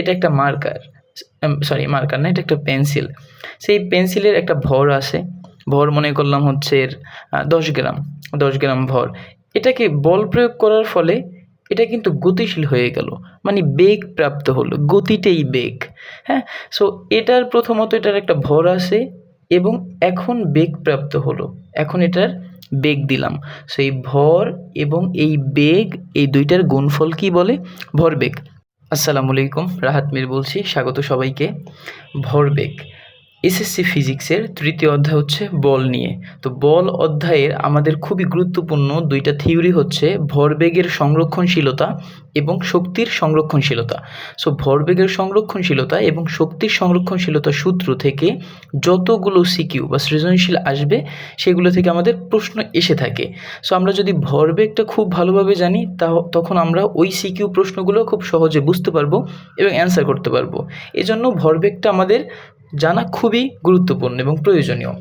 এটা একটা marker sorry marker না, এটা একটা পেন্সিল। সেই পেন্সিলের একটা ভর আছে। ভর মনে করলাম হচ্ছে এর দশ গ্রাম দশ গ্রাম ভর। এটাকে বল প্রয়োগ করার ফলে এটা কিন্তু গতিশীল হয়ে গেল। মানে বেগ প্রাপ্ত হলো, গতিতেই বেগ। হ্যাঁ? সো এটার প্রথমত এটার একটা ভর আছে এবং এখন বেগ প্রাপ্ত হলো। এখন এটার বেগ দিলাম। সেই ভর এবং এই বেগ, এই দুইটার গুণফল কি বলে? ভর ভরবেগ। আসসালামু আলাইকুম রাহাত মির বলছি। স্বাগত সবাইকে। ভরবেগ। এসএসসি ফিজিক্সের তৃতীয় অধ্যায় হচ্ছে বল নিয়ে। তো বল অধ্যায়ের আমাদের খুবই গুরুত্বপূর্ণ দুইটা থিওরি হচ্ছে ভরবেগের সংরক্ষণশীলতা এবং শক্তির সংরক্ষণশীলতা। সো ভরবেগের সংরক্ষণশীলতা এবং শক্তির সংরক্ষণশীলতা সূত্র থেকে যতগুলো সিকিউ বা সৃজনশীল আসবে, সেগুলো থেকে আমাদের প্রশ্ন এসে থাকে। সো আমরা যদি ভরবেগটা খুব ভালোভাবে জানি তা তখন আমরা ওই সিকিউ প্রশ্নগুলো খুব সহজে বুঝতে পারব এবং অ্যান্সার করতে পারব। এজন্য ভরবেগটা আমাদের জানা খুবই গুরুত্বপূর্ণ এবং প্রয়োজনীয়।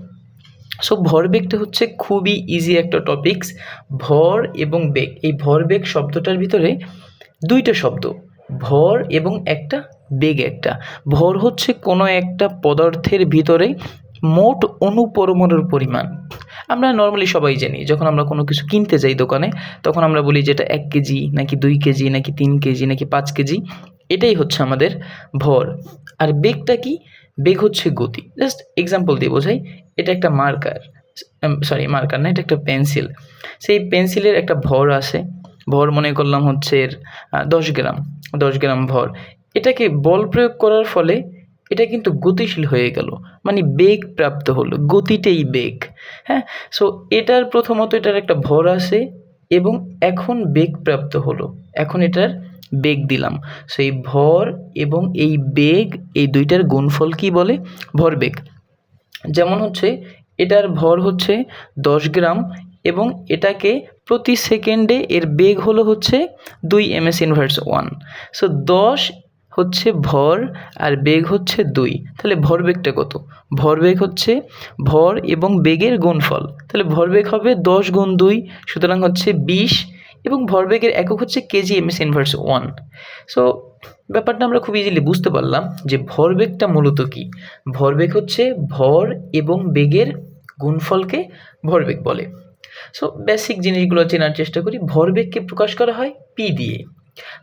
সো ভরবেগটা হচ্ছে খুবই ইজি একটা টপিকস ভর এবং বেগ। এই ভরবেগ শব্দটার ভিতরে দুইটা শব্দ, ভর এবং একটা বেগ একটা। ভর হচ্ছে কোনো একটা পদার্থের ভিতরে মোট অনুপরমাণুর পরিমাণ। আমরা নর্মালি সবাই জানি, যখন আমরা কোনো কিছু কিনতে যাই দোকানে, তখন আমরা বলি যে এটা এক কেজি, নাকি দুই কেজি, নাকি তিন কেজি, নাকি পাঁচ কেজি, এটাই হচ্ছে আমাদের ভর। আর বেগটা কি? বেগ হচ্ছে গতি। জাস্ট এক্সাম্পল দিয়ে বোঝাই, এটা একটা মার্কার সরি মার্কার না, এটা একটা পেন্সিল সেই পেন্সিলের একটা ভর আছে, ভর মনে করলাম হচ্ছে এর দশ গ্রাম দশ গ্রাম ভর। এটাকে বল প্রয়োগ করার ফলে এটা কিন্তু গতিশীল হয়ে গেল মানে বেগ প্রাপ্ত হলো, গতিতেই বেগ হ্যাঁ? সো এটার প্রথমত এটার একটা ভর আছে এবং এখন বেগ প্রাপ্ত হলো, এখন এটার বেগ দিলাম। সেই ভর এবং এই বেগ, এই দুইটার গুণফল কি বলে? ভরবেগ যেমন হচ্ছে, এটার ভর হচ্ছে দশ গ্রাম এবং এটাকে প্রতি সেকেন্ডে এর বেগ হলো হচ্ছে দুই M S inverse one. So দশ হচ্ছে ভর আর বেগ হচ্ছে দুই। তাহলে ভরবেগটা কত? ভরবেগ হচ্ছে ভর এবং বেগের গুণফল। তাহলে ভরবেগ হবে দশ গুণ দুই, সুতরাং হচ্ছে বিশ এবং ভরবেগের একক হচ্ছে kg M S inverse one so ব্যাপারটা আমরা খুব ইজিলি বুঝতে পারলাম যে ভরবেগটা মূলত কি? ভরবেগ হচ্ছে ভর এবং বেগের গুণফলকে ভরবেগ বলে। সো বেসিক জিনিসগুলো চেনার চেষ্টা করি। ভরবেগকে প্রকাশ করা হয় পি দিয়ে।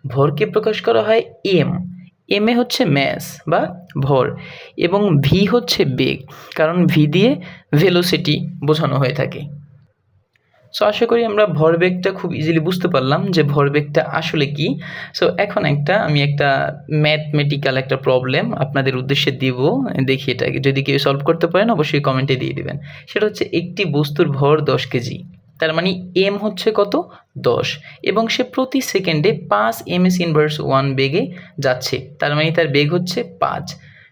ভরকে প্রকাশ করা হয় এম এম এ হচ্ছে ম্যাস বা ভর এবং ভি হচ্ছে বেগ। কারণ ভি দিয়ে ভেলোসিটি বোঝানো হয়ে থাকে। সো আশা করি আমরা ভরবেগটা খুব ইজিলি বুঝতে পারলাম যে ভরবেগটা আসলে কি। সো এখন একটা, আমি একটা ম্যাথমেটিক্যাল একটা প্রবলেম আপনাদের উদ্দেশ্যে দিব, দেখি এটাকে যদি কেউ সলভ করতে পারেন, অবশ্যই কমেন্টে দিয়ে দেবেন। সেটা হচ্ছে একটি বস্তুর ভর দশ কেজি, তার মানে এম হচ্ছে কত? দশ। এবং সে প্রতি সেকেন্ডে পাঁচ এম এস ইনভার্স ওয়ান বেগে যাচ্ছে, তার মানে তার বেগ হচ্ছে পাঁচ।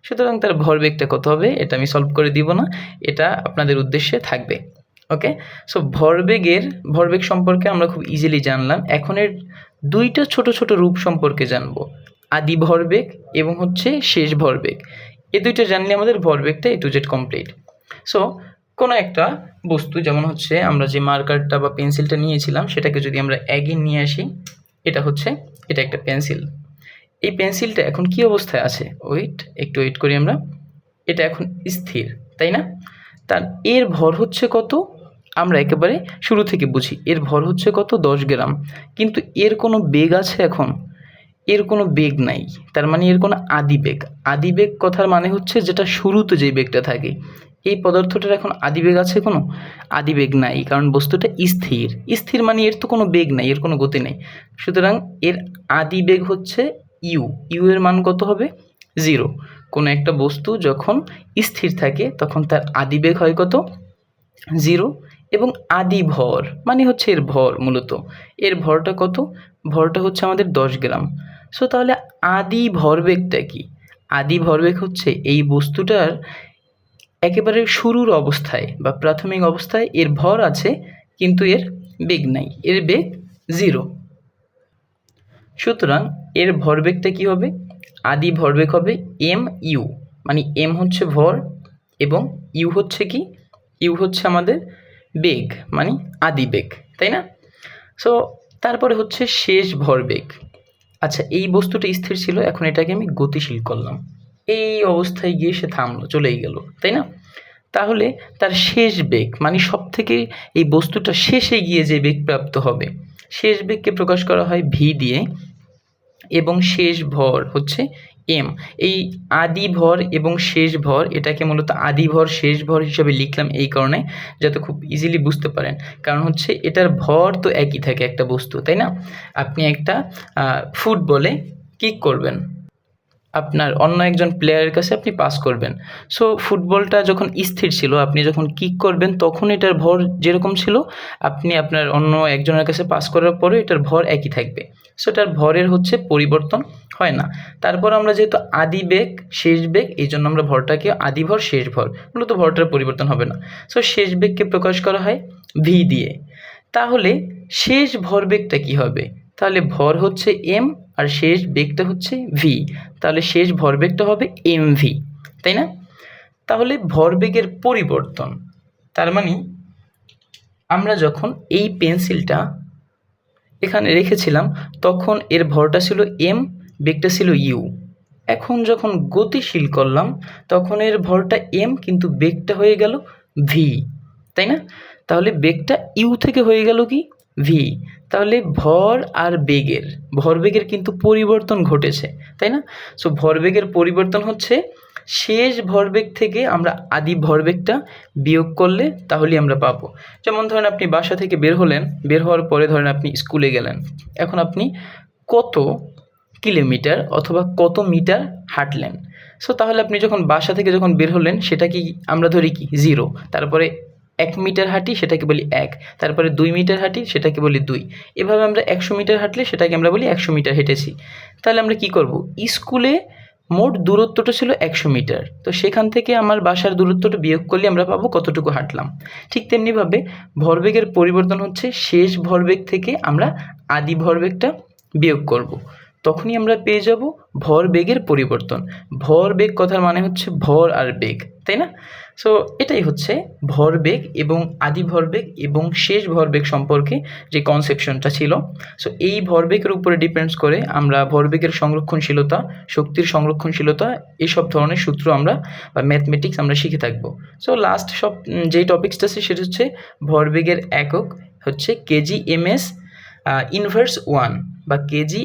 সুতরাং তার ভরবেগটা কত হবে, এটা আমি সলভ করে দিব না, এটা আপনাদের উদ্দেশ্যে থাকবে। ওকে সো ভরবেগের ভরবেগ সম্পর্কে আমরা খুব ইজিলি জানলাম। এখন এর দুইটা ছোট ছোট রূপ সম্পর্কে জানব। আদি ভরবেগ এবং হচ্ছে শেষ ভরবেগ এ দুইটা জানলে আমাদের ভরবেগটা A to Z complete so কোনো একটা বস্তু, যেমন হচ্ছে আমরা যে মার্কারটা বা পেন্সিলটা নিয়েছিলাম, সেটাকে যদি আমরা অ্যাগিন নিয়ে আসি, এটা হচ্ছে, এটা একটা পেন্সিল। এই পেন্সিলটা এখন কি অবস্থায় আছে? ওয়েট একটু ওয়েট করি আমরা। এটা এখন স্থির, তাই না? তার এর ভর হচ্ছে কত? আমরা একেবারে শুরু থেকে বুঝি। এর ভর হচ্ছে কত? দশ গ্রাম। কিন্তু এর কোনো বেগ আছে এখন? এর কোনো বেগ নাই। তার মানে এর কোনো আদি বেগ। আদি বেগ কথার মানে হচ্ছে যেটা শুরুতে যে বেগটা থাকে। এই পদার্থটার এখন আদি বেগ আছে কোনো? আদি বেগ নাই, কারণ বস্তুটা স্থির। স্থির মানে এর তো কোনো বেগ নাই, এর কোনো গতি নেই। সুতরাং এর আদি বেগ হচ্ছে ইউ। ইউ এর মান কত হবে? জিরো। কোনো একটা বস্তু যখন স্থির থাকে, তখন তার আদি বেগ হয় কত? জিরো। এবং আদি ভর মানে হচ্ছে এর ভর মূলত। এর ভরটা কত? ভরটা হচ্ছে আমাদের দশ গ্রাম। সো তাহলে আদি ভরবেগটা কি? আদি ভরবেগ হচ্ছে এই বস্তুটার একেবারে শুরুর অবস্থায় বা প্রাথমিক অবস্থায় এর ভর আছে, কিন্তু এর বেগ নাই। এর বেগ জিরো সুতরাং এর ভরবেগটা কি হবে? আদি ভরবেগ হবে এম ইউ মানে এম হচ্ছে ভর এবং ইউ হচ্ছে কি? ইউ হচ্ছে আমাদের বেগ মানে আদি বেগ, তাই না? সো তারপরে হচ্ছে শেষ ভরবেগ আচ্ছা এই বস্তুটা স্থির ছিল, এখন এটাকে আমি গতিশীল করলাম। এই অবস্থায় গিয়ে সে থামলো, চলেই গেল, তাই না? তাহলে তার শেষ বেগ মানে সব থেকে এই বস্তুটা শেষে গিয়ে যে বেগ প্রাপ্ত হবে, শেষ বেগকে প্রকাশ করা হয় ভি দিয়ে, এবং শেষ ভর হচ্ছে এম এই আদি ভর এবং শেষ ভর এটাকে মূলত আদি ভর শেষ ভর হিসাবে লিখলাম এই কারণে, যাতে খুব ইজিলি বুঝতে পারেন। কারণ হচ্ছে এটার ভর তো একই থাকে একটা বস্তু, তাই না? আপনি একটা ফুটবলে কিক করবেন। আপনার অন্য একজন প্লেয়ারের কাছে আপনি পাস করবেন। সো ফুটবলটা যখন স্থির ছিল, আপনি যখন কিক করবেন, তখন এটার ভর যেরকম ছিল, আপনি আপনার অন্য একজনের কাছে পাস করার পরে এটার ভর একই থাকবে। সো এটার ভরের হচ্ছে পরিবর্তন হয় না। তারপর আমরা যেহেতু আদি বেগ শেষ বেগ এই জন্য আমরা ভরটাকে আদি ভর, শেষ ভর, মূলত ভরটার পরিবর্তন হবে না। সো শেষ বেগকে প্রকাশ করা হয় ভি দিয়ে। তাহলে শেষ ভরবেগটা কি হবে? তাহলে ভর হচ্ছে এম আর শেষ বেগটা হচ্ছে ভি তাহলে শেষ ভরবেগটা হবে এম ভি তাই না? তাহলে ভরবেগের পরিবর্তন, তার মানে আমরা যখন এই পেন্সিলটা এখানে রেখেছিলাম, তখন এর ভরটা ছিল এম বেগটা ছিল ইউ এখন যখন গতিশীল করলাম, তখন এর ভরটা এম কিন্তু বেগটা হয়ে গেল ভি তাই না? তাহলে বেগটা ইউ থেকে হয়ে গেল কি? ভি তাহলে ভর আর বেগের ভরবেগের কিন্তু পরিবর্তন ঘটেছে, তাই না? সো ভরবেগের পরিবর্তন হচ্ছে শেষ ভরবেগ থেকে আমরা আদি ভরবেগটা বিয়োগ করলে তাহলেই আমরা পাবো। যেমন ধরেন আপনি বাসা থেকে বের হলেন, বের হওয়ার পরে ধরেন আপনি স্কুলে গেলেন, এখন আপনি কত কিলোমিটার অথবা কত মিটার হাঁটলেন? সো তাহলে আপনি যখন বাসা থেকে যখন বের হলেন, সেটা কি আমরা ধরি কি? জিরো তারপরে এক মিটার হাঁটি, সেটাকে বলি এক। তারপরে দুই মিটার হাঁটি, সেটাকে বলি দুই। এভাবে আমরা একশো মিটার হাঁটলে সেটাকে আমরা বলি একশো মিটার হেঁটেছি। তাহলে আমরা কি করব? স্কুলে মোট দূরত্বটা ছিল একশো মিটার। তো সেখান থেকে আমার বাসার দূরত্বটা বিয়োগ করলে আমরা পাবো কতটুকু হাঁটলাম। ঠিক তেমনিভাবে ভরবেগের পরিবর্তন হচ্ছে, শেষ ভরবেগ থেকে আমরা আদি ভরবেগটা বিয়োগ করব। তখনই আমরা পেয়ে যাব ভর বেগের পরিবর্তন। ভর বেগ কথার মানে হচ্ছে ভর আর বেগ, তাই না? সো এটাই হচ্ছে ভরবেগ এবং আদি ভরবেগ এবং শেষ ভরবেগ সম্পর্কে যে কনসেপশনটা ছিল। সো এই ভরবেগের উপরে ডিপেন্ডস করে আমরা ভরবেগের সংরক্ষণশীলতা, শক্তির সংরক্ষণশীলতা এইসব ধরনের সূত্র আমরা বা ম্যাথমেটিক্স আমরা শিখে থাকব। সো লাস্ট সব যেই টপিক্সটা আছে সেটা হচ্ছে ভরবেগের একক হচ্ছে kg M S inverse one বা কেজি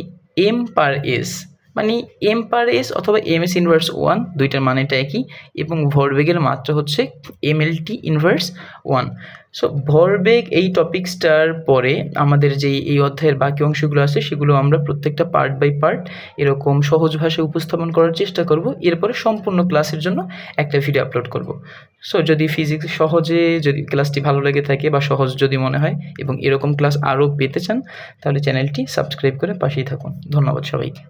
এম পার এস মানে এম পার এস অথবা এম এস ইনভার্স ওয়ান দুইটার মানেটা একই, এবং ভরবেগের মাত্রা হচ্ছে M L T inverse one so ভরবেগ এই টপিক্সটার পরে আমাদের যে এই অধ্যায়ের বাকি অংশগুলো আছে, সেগুলো আমরা প্রত্যেকটা পার্ট বাই পার্ট এরকম সহজ ভাষায় উপস্থাপন করার চেষ্টা করব। এরপরে সম্পূর্ণ ক্লাসের জন্য একটা ভিডিও আপলোড করব। সো যদি ফিজিক্স সহজে যদি ক্লাসটি ভালো লেগে থাকে বা সহজ যদি মনে হয় এবং এরকম ক্লাস আরও পেতে চান, তাহলে চ্যানেলটি সাবস্ক্রাইব করে পাশেই থাকুন। ধন্যবাদ সবাইকে।